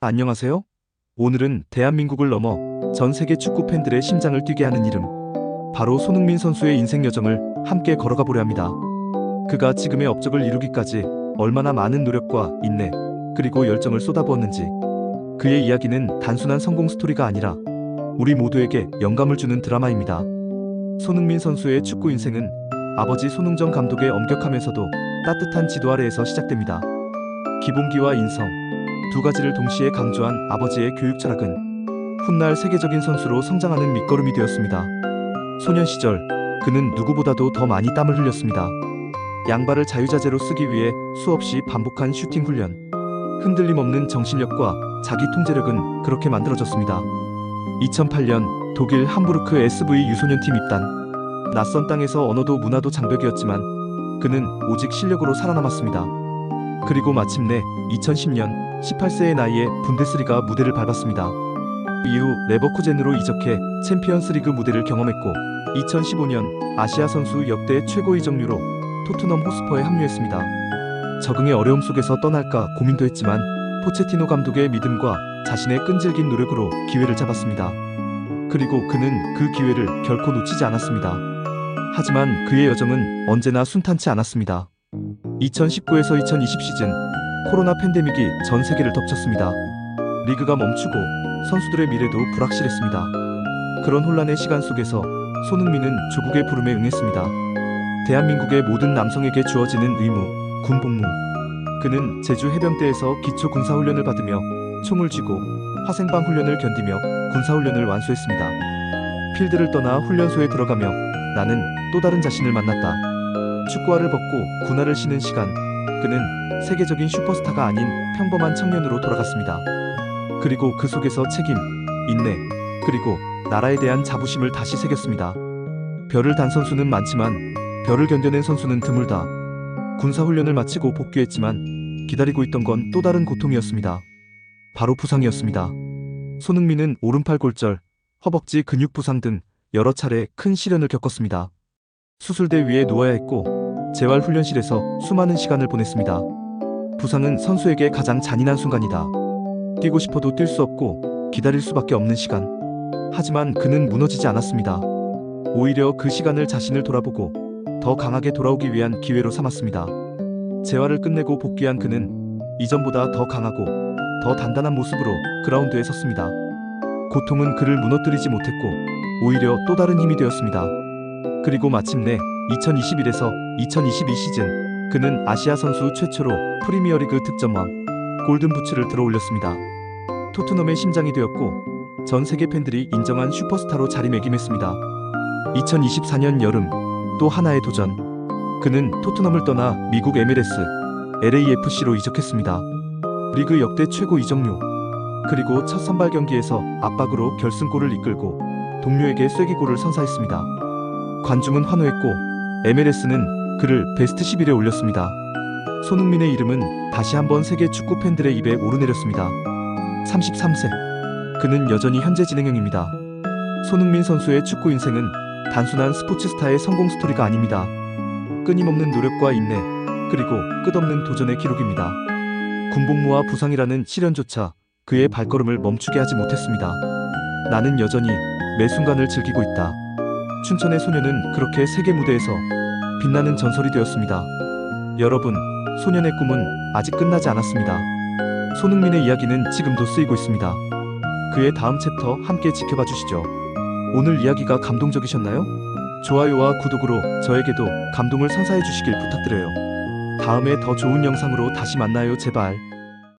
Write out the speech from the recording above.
안녕하세요. 오늘은 대한민국을 넘어 전 세계 축구 팬들의 심장을 뛰게 하는 이름. 바로 손흥민 선수의 인생 여정을 함께 걸어가 보려 합니다. 그가 지금의 업적을 이루기까지 얼마나 많은 노력과 인내, 그리고 열정을 쏟아부었는지. 그의 이야기는 단순한 성공 스토리가 아니라 우리 모두에게 영감을 주는 드라마입니다. 손흥민 선수의 축구 인생은 아버지 손흥정 감독의 엄격하면서도 따뜻한 지도 아래에서 시작됩니다. 기본기와 인성, 두 가지를 동시에 강조한 아버지의 교육 철학은 훗날 세계적인 선수로 성장하는 밑거름이 되었습니다. 소년 시절 그는 누구보다도 더 많이 땀을 흘렸습니다. 양발을 자유자재로 쓰기 위해 수없이 반복한 슈팅 훈련, 흔들림 없는 정신력과 자기 통제력은 그렇게 만들어졌습니다. 2008년 독일 함부르크 SV 유소년팀 입단. 낯선 땅에서 언어도 문화도 장벽이었지만 그는 오직 실력으로 살아남았습니다. 그리고 마침내 2010년 18세의 나이에 분데스리가 무대를 밟았습니다. 이후 레버쿠젠으로 이적해 챔피언스리그 무대를 경험했고 2015년 아시아 선수 역대 최고 이적료로 토트넘 호스퍼에 합류했습니다. 적응의 어려움 속에서 떠날까 고민도 했지만 포체티노 감독의 믿음과 자신의 끈질긴 노력으로 기회를 잡았습니다. 그리고 그는 그 기회를 결코 놓치지 않았습니다. 하지만 그의 여정은 언제나 순탄치 않았습니다. 2019에서 2020 시즌 코로나 팬데믹이 전 세계를 덮쳤습니다. 리그가 멈추고 선수들의 미래도 불확실했습니다. 그런 혼란의 시간 속에서 손흥민은 조국의 부름에 응했습니다. 대한민국의 모든 남성에게 주어지는 의무, 군 복무. 그는 제주 해병대에서 기초 군사훈련을 받으며 총을 쥐고 화생방 훈련을 견디며 군사훈련을 완수했습니다. 필드를 떠나 훈련소에 들어가며 나는 또 다른 자신을 만났다. 축구화를 벗고 군화를 신은 시간, 그는 세계적인 슈퍼스타가 아닌 평범한 청년으로 돌아갔습니다. 그리고 그 속에서 책임, 인내, 그리고 나라에 대한 자부심을 다시 새겼습니다. 별을 단 선수는 많지만 별을 견뎌낸 선수는 드물다. 군사훈련을 마치고 복귀했지만 기다리고 있던 건 또 다른 고통이었습니다. 바로 부상이었습니다. 손흥민은 오른팔 골절, 허벅지 근육 부상 등 여러 차례 큰 시련을 겪었습니다. 수술대 위에 누워야 했고 재활 훈련실에서 수많은 시간을 보냈습니다. 부상은 선수에게 가장 잔인한 순간이다. 뛰고 싶어도 뛸 수 없고 기다릴 수밖에 없는 시간. 하지만 그는 무너지지 않았습니다. 오히려 그 시간을 자신을 돌아보고 더 강하게 돌아오기 위한 기회로 삼았습니다. 재활을 끝내고 복귀한 그는 이전보다 더 강하고 더 단단한 모습으로 그라운드에 섰습니다. 고통은 그를 무너뜨리지 못했고 오히려 또 다른 힘이 되었습니다. 그리고 마침내 2021에서 2022 시즌 그는 아시아 선수 최초로 프리미어리그 득점왕 골든 부츠를 들어올렸습니다. 토트넘의 심장이 되었고 전 세계 팬들이 인정한 슈퍼스타로 자리매김했습니다. 2024년 여름 또 하나의 도전. 그는 토트넘을 떠나 미국 MLS LAFC로 이적했습니다. 리그 역대 최고 이적료. 그리고 첫 선발 경기에서 압박으로 결승골을 이끌고 동료에게 쐐기골을 선사했습니다. 관중은 환호했고 MLS는 그를 베스트 11에 올렸습니다. 손흥민의 이름은 다시 한번 세계 축구 팬들의 입에 오르내렸습니다. 33세. 그는 여전히 현재 진행형입니다. 손흥민 선수의 축구 인생은 단순한 스포츠 스타의 성공 스토리가 아닙니다. 끊임없는 노력과 인내, 그리고 끝없는 도전의 기록입니다. 군복무와 부상이라는 시련조차 그의 발걸음을 멈추게 하지 못했습니다. 나는 여전히 매 순간을 즐기고 있다. 춘천의 소녀는 그렇게 세계 무대에서 빛나는 전설이 되었습니다. 여러분, 소년의 꿈은 아직 끝나지 않았습니다. 손흥민의 이야기는 지금도 쓰이고 있습니다. 그의 다음 챕터 함께 지켜봐 주시죠. 오늘 이야기가 감동적이셨나요? 좋아요와 구독으로 저에게도 감동을 선사해 주시길 부탁드려요. 다음에 더 좋은 영상으로 다시 만나요, 제발.